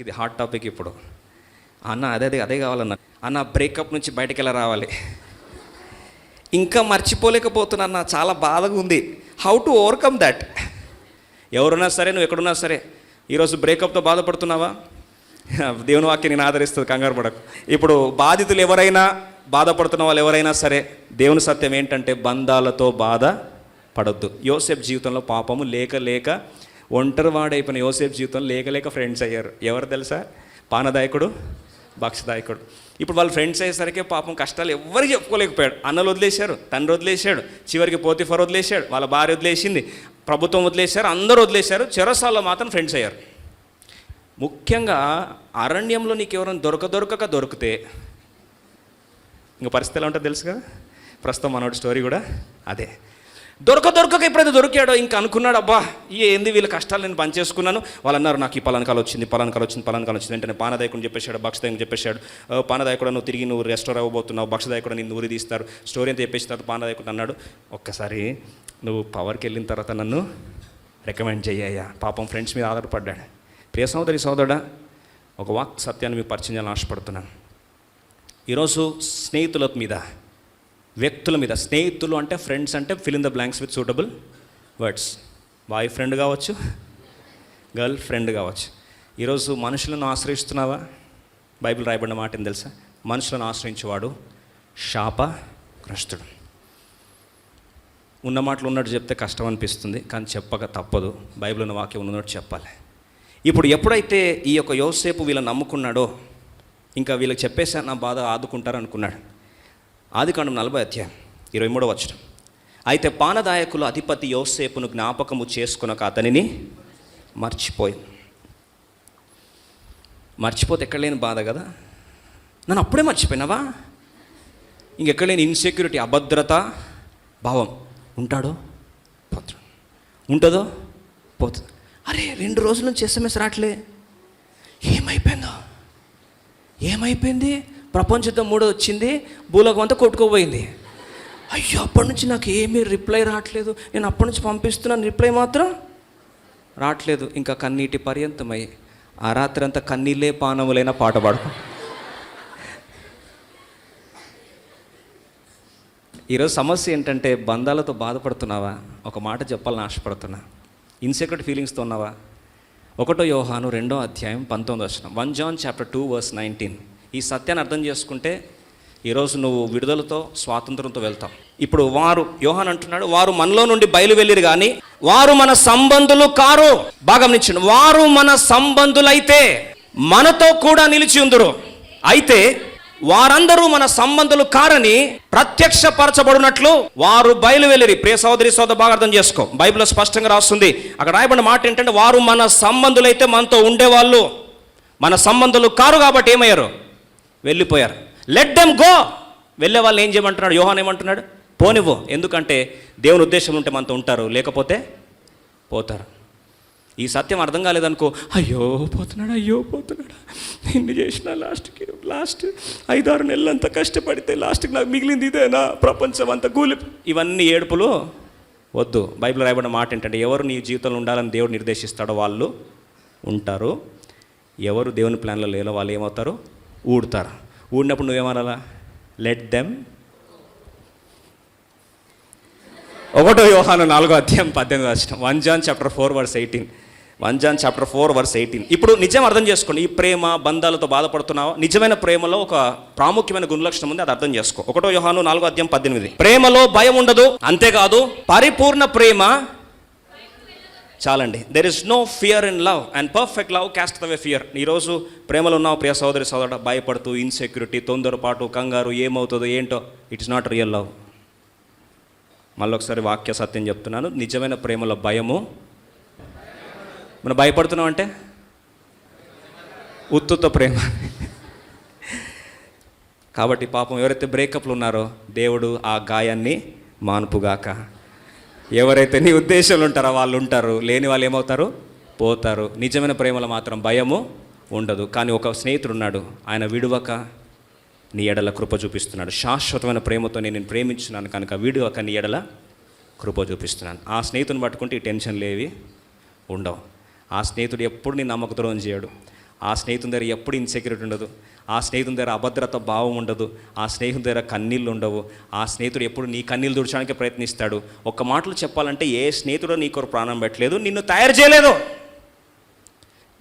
ఇది hot topic ఇప్పుడు. అన్న అదే అదే అదే కావాలన్న. అన్న బ్రేకప్ నుంచి బయటకు ఎలా రావాలి? ఇంకా మర్చిపోలేకపోతున్నా అన్న చాలా బాధగా ఉంది. హౌ టు ఓవర్కమ్ దట్ ఎవరున్నా సరే నువ్వు ఎక్కడున్నా సరే ఈరోజు బ్రేకప్తో బాధపడుతున్నావా? దేవుని వాక్యం నేను ఆదరిస్తుంది కంగారు పడకు. ఇప్పుడు బాధితులు ఎవరైనా బాధపడుతున్న వాళ్ళు ఎవరైనా సరే దేవుని సత్యం ఏంటంటే బంధాలతో బాధ పడద్దు యోసెఫ్ జీవితంలో పాపము లేక లేక ఒంటరి వాడైపోయిన యోసేఫ్ జీవితంలో లేకలేక ఫ్రెండ్స్ అయ్యారు. ఎవరు తెలుసా? పానదాయకుడు భక్షదాయకుడు. ఇప్పుడు వాళ్ళు ఫ్రెండ్స్ అయ్యేసరికి పాపం కష్టాలు ఎవరికి చెప్పుకోలేకపోయాడు. అన్నలు వదిలేశారు తండ్రి వదిలేశాడు చివరికి పోతిఫర్ వదిలేశాడు వాళ్ళ భార్య వదిలేసింది ప్రభుత్వం వదిలేశారు అందరూ వదిలేశారు చెరసాల్లో మాత్రం ఫ్రెండ్స్ అయ్యారు. ముఖ్యంగా అరణ్యంలో నీకు ఎవరైనా దొరక దొరకక దొరికితే ఇంకా పరిస్థితి ఎలా ఉంటుందో తెలుసు కదా? ప్రస్తుతం మనోడి స్టోరీ కూడా అదే. దొరక దొరకక ఎప్పుడైతే దొరికాడో ఇంకా అనుకున్నాడు అబ్బా ఈ ఏంది వీళ్ళ కష్టాలు నేను పనిచేసుకున్నాను వాళ్ళు అన్నారు నాకు ఈ పలానకాలు వచ్చింది పలానకాలు వచ్చింది పలానకాలు వచ్చింది. వెంటనే పానదాయకుడు చెప్పేశాడు భక్షదాయకుడు చెప్పేశాడు. పానదాయకుడు నువ్వు తిరిగి నువ్వు రెస్టోర్ అవ్వబోతున్నావు భక్షదాయకుడు నిన్ను ఊరి తీస్తారు స్టోరీ అంతా చెప్పేసిన తర్వాత పానదాయకుడు అన్నాడు ఒక్కసారి నువ్వు పవర్కి వెళ్ళిన తర్వాత నన్ను రికమెండ్ చేయ్యా పాపం ఫ్రెండ్స్ మీద ఆధారపడ్డాడు. ప్రియ సోదరి సోదరుడా ఒక వాక్ సత్యాన్ని మీకు పరిచయం చేయాలని ఆశపడుతున్నాను. ఈరోజు స్నేహితుల మీద వ్యక్తుల మీద స్నేహితులు అంటే ఫ్రెండ్స్ అంటే fill in the blanks with suitable words boyfriend కావచ్చు గర్ల్ ఫ్రెండ్ కావచ్చు. ఈరోజు మనుషులను ఆశ్రయిస్తున్నావా? బైబిల్ రాయబడిన మాట ఏం తెలుసా? మనుషులను ఆశ్రయించేవాడు శాపగ్రస్తుడు ఉన్న మాటలు ఉన్నట్టు చెప్తే కష్టం అనిపిస్తుంది కానీ చెప్పక తప్పదు. బైబిల్ ఉన్న వాక్యం ఉన్నట్టు చెప్పాలి. ఇప్పుడు ఎప్పుడైతే ఈ యొక్క యోసేపు వీళ్ళని నమ్ముకున్నాడో ఇంకా వీళ్ళకి చెప్పేసా నా బాధ ఆదుకుంటారు అనుకున్నాడు ఆది కాండం నలభై అధ్యాయం ఇరవై మూడవ వచ్చడం అయితే పానదాయకులు అధిపతి యోసేపును జ్ఞాపకము చేసుకునక అతనిని మర్చిపోయి మర్చిపోతే ఎక్కడ లేని బాధ కదా? నన్ను అప్పుడే మర్చిపోయినావా? ఇంకెక్కడ లేని ఇన్సెక్యూరిటీ అభద్రత భావం ఉంటాడో? పోతాడు ఉంటుందో? పోతుంది. అరే రెండు రోజుల నుంచి ఎస్ఎంఎస్ రావట్లే. ఏమైపోయిందో? ఏమైపోయింది? ప్రపంచంతో మూడో వచ్చింది భూలోకం అంతా కొట్టుకోపోయింది. అయ్యో అప్పటి నుంచి నాకు ఏమీ రిప్లై రావట్లేదు. నేను అప్పటి నుంచి పంపిస్తున్నాను రిప్లై మాత్రం రావట్లేదు. ఇంకా కన్నీటి పర్యంతమై ఆ రాత్రి అంతా కన్నీళ్ళే పానములైన పాట పాడు. ఈరోజు సమస్య ఏంటంటే బంధాలతో బాధపడుతున్నావా? ఒక మాట చెప్పాలని ఆశపడుతున్నా. ఇన్సెక్యూరిటీ ఫీలింగ్స్తో ఉన్నావా? ఒకటో యోహాను రెండో అధ్యాయం పంతొమ్మిది వచ్చిన one John chapter two verse nineteen. ఈ సత్యాన్ని అర్థం చేసుకుంటే ఈరోజు నువ్వు విడుదలతో స్వాతంత్రంతో వెళ్తావు. ఇప్పుడు వారు యోహాన్ అంటున్నాడు వారు మనలో నుండి బయలువెళ్ళిరు కానీ వారు మన సంబంధులు కారు. బాగా గమనించండి వారు మన సంబంధులైతే మనతో కూడా నిలిచి ఉందరు. అయితే వారందరూ మన సంబంధులు కారని ప్రత్యక్షపరచబడినట్లు వారు బయలు వెళ్ళిరి ప్రియ సోదరి సోదరు బాగా అర్థం చేసుకో. బైబిల్లో స్పష్టంగా రాస్తుంది. అక్కడ రాయబడిన మాట ఏంటంటే వారు మన సంబంధులైతే మనతో ఉండేవాళ్ళు. మన సంబంధులు కారు కాబట్టి ఏమయ్యారు? వెళ్ళిపోయారు. లెట్ డెమ్ గో వెళ్ళే వాళ్ళు ఏం చేయమంటున్నాడు? యోహాన్ ఏమంటున్నాడు? పోనివ్వు. ఎందుకంటే దేవుని ఉద్దేశం ఉంటే మనతో ఉంటారు. లేకపోతే పోతారు. ఈ సత్యం అర్థం కాలేదనుకో అయ్యో పోతున్నాడు? అయ్యో పోతున్నాడు? నిన్ను చేసిన లాస్ట్కి లాస్ట్ ఐదారు నెలలంతా కష్టపడితే లాస్ట్కి నాకు మిగిలింది ఇదేనా ప్రపంచం అంతా కూలి ఇవన్నీ ఏడుపులు వద్దు. బైబిల్ రాయబడిన మాట ఏంటంటే ఎవరు నీ జీవితంలో ఉండాలని దేవుడు నిర్దేశిస్తాడో వాళ్ళు ఉంటారు. ఎవరు దేవుని ప్లాన్లో లేలో వాళ్ళు ఏమవుతారు? ఊడతారు. ఊడినప్పుడు నువ్వేమనాలా లెట్ దెమ్ ఒకటో వ్యూహాను నాలుగో అధ్యాయం పద్దెనిమిది వచ్చిన one John chapter four verse eighteen one John chapter four verse eighteen ఇప్పుడు నిజం అర్థం చేసుకోండి. ఈ ప్రేమ బంధాలతో బాధపడుతున్నావు? నిజమైన ప్రేమలో ఒక ప్రాముఖ్యమైన గుణలక్షణం ఉంది అది అర్థం చేసుకో. ఒకటో వ్యూహాను నాలుగో అధ్యాయం పద్దెనిమిది. ప్రేమలో భయం ఉండదు అంతేకాదు పరిపూర్ణ ప్రేమ చాలండి. There is no fear in love and perfect love cast away fear ఈరోజు ప్రేమలో ఉన్నావు ప్రియ సోదరి సోదరుడు భయపడుతూ ఇన్సెక్యూరిటీ తొందరపాటు కంగారు ఏమవుతుందో ఏంటో ఇట్స్ నాట్ రియల్ లవ్ మళ్ళొకసారి వాక్య సత్యం చెప్తున్నాను. నిజమైన ప్రేమలో భయము. మనం భయపడుతున్నాం అంటే? ఉత్తుత ప్రేమ. కాబట్టి పాపం ఎవరైతే బ్రేకప్లు ఉన్నారో దేవుడు ఆ గాయాన్ని మానుపుగాక. ఎవరైతే నీ ఉద్దేశాలు ఉంటారో వాళ్ళు ఉంటారు. లేని వాళ్ళు ఏమవుతారు? పోతారు. నిజమైన ప్రేమలో మాత్రం భయము ఉండదు. కానీ ఒక స్నేహితుడు ఉన్నాడు ఆయన విడువక నీ ఎడల కృప చూపిస్తున్నాడు. శాశ్వతమైన ప్రేమతో నేను ప్రేమించున్నాను కనుక విడువక నీ ఎడల కృప చూపిస్తున్నాను. ఆ స్నేహితుని పట్టుకుంటే ఈ టెన్షన్లు ఏవి ఉండవు. ఆ స్నేహితుడు ఎప్పుడు నీ నమ్మక ద్రోహం చేయడు. ఆ స్నేహితుని దగ్గర ఎప్పుడు ఇన్సెక్యూరిటీ ఉండదు. ఆ స్నేహితుని దగ్గర అభద్రత భావం ఉండదు. ఆ స్నేహితుని దగ్గర కన్నీళ్ళు ఉండవు. ఆ స్నేహితుడు ఎప్పుడు నీ కన్నీళ్ళు దుడచడానికి ప్రయత్నిస్తాడు. ఒక్క మాటలు చెప్పాలంటే ఏ స్నేహితుడో నీ కొరకు ప్రాణం పెట్టలేదు నిన్ను తయారు చేయలేదు.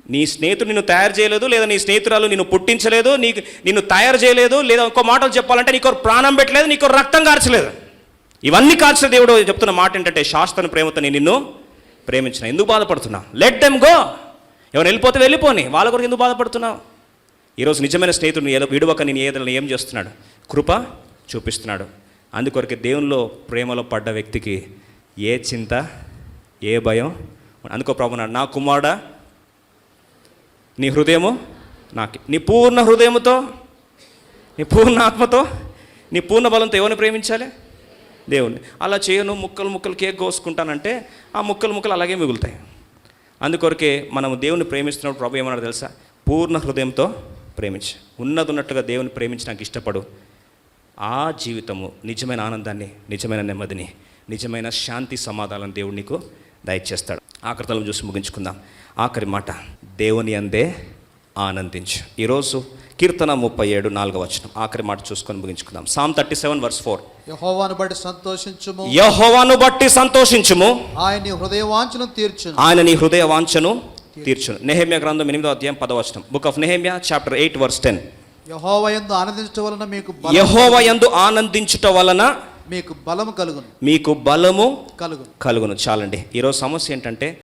నీ స్నేహితుడు నిన్ను తయారు చేయలేదు లేదా నీ స్నేహితురాలు నిన్ను పుట్టించలేదు నీకు నిన్ను తయారు చేయలేదు లేదా ఇంకో మాటలు చెప్పాలంటే నీకు ప్రాణం పెట్టలేదు నీకు రక్తం కార్చలేదు. ఇవన్నీ కార్చిన దేవుడు చెప్తున్న మాట ఏంటంటే శాస్త్రం ప్రేమతో నేను నిన్ను ప్రేమించిన. ఎందుకు బాధపడుతున్నా? లెట్ దెమ్ గో ఎవరు వెళ్ళిపోతే వెళ్ళిపోని. వాళ్ళ కొరకు ఎందుకు బాధపడుతున్నావు? ఈరోజు నిజమైన స్నేహితుడు ఏదో విడువక నేను ఏదైనా ఏం చేస్తున్నాడు? కృప చూపిస్తున్నాడు. అందుకొరకు దేవునిలో ప్రేమలో పడ్డ వ్యక్తికి ఏ చింత ఏ భయం అందుకో ప్రభు నా కుమారుడా నీ హృదయము నాకు నీ పూర్ణ హృదయముతో నీ పూర్ణ ఆత్మతో నీ పూర్ణ బలంతో ఎవరిని ప్రేమించాలి? దేవుణ్ణి. అలా చేయను ముక్కలు ముక్కలు కేక్ కోసుకుంటానంటే ఆ ముక్కలు ముక్కలు అలాగే మిగులుతాయి. అందుకొరకే మనం దేవుని ప్రేమిస్తున్నప్పుడు ప్రభు ఏమన్నాడు తెలుసా? పూర్ణ హృదయంతో ప్రేమించు. ఉన్నది ఉన్నట్టుగా దేవుని ప్రేమించి నాకు ఇష్టపడు. ఆ జీవితము నిజమైన ఆనందాన్ని నిజమైన నెమ్మదిని నిజమైన శాంతి సమాధానం దేవుడు నీకు దయచేస్తాడు. ఆకృతలను చూసి ముగించుకుందాం. ఆఖరి మాట దేవుని అందే ఆనందించు. ఈరోజు కీర్తన ముప్పై ఏడు నాలుగవ వచనం. ఆఖరి మాట చూసుకొని ముగించుకుందాం. Psalm thirty seven verse four యహోవాను బట్టి సంతోషించుము. యహోవాను బట్టి సంతోషించుము. ఆయన నీ హృదయవాంఛను తీర్చును. ఆయన నీ హృదయ వాంఛను తీర్చును. నెహమ్య గ్రంథం ఎనిమిదో అధ్యాయం పదవచనం book of Nehemiah chapter eight verse ten యహోవయందు ఆనందించడం వలన మీకు బలం యహోవ యందు ఆనందించుట వలన మీకు బలము కలుగును. మీకు బలము కలుగును. కలుగును. చాలండి. ఈరోజు సమస్య ఏంటంటే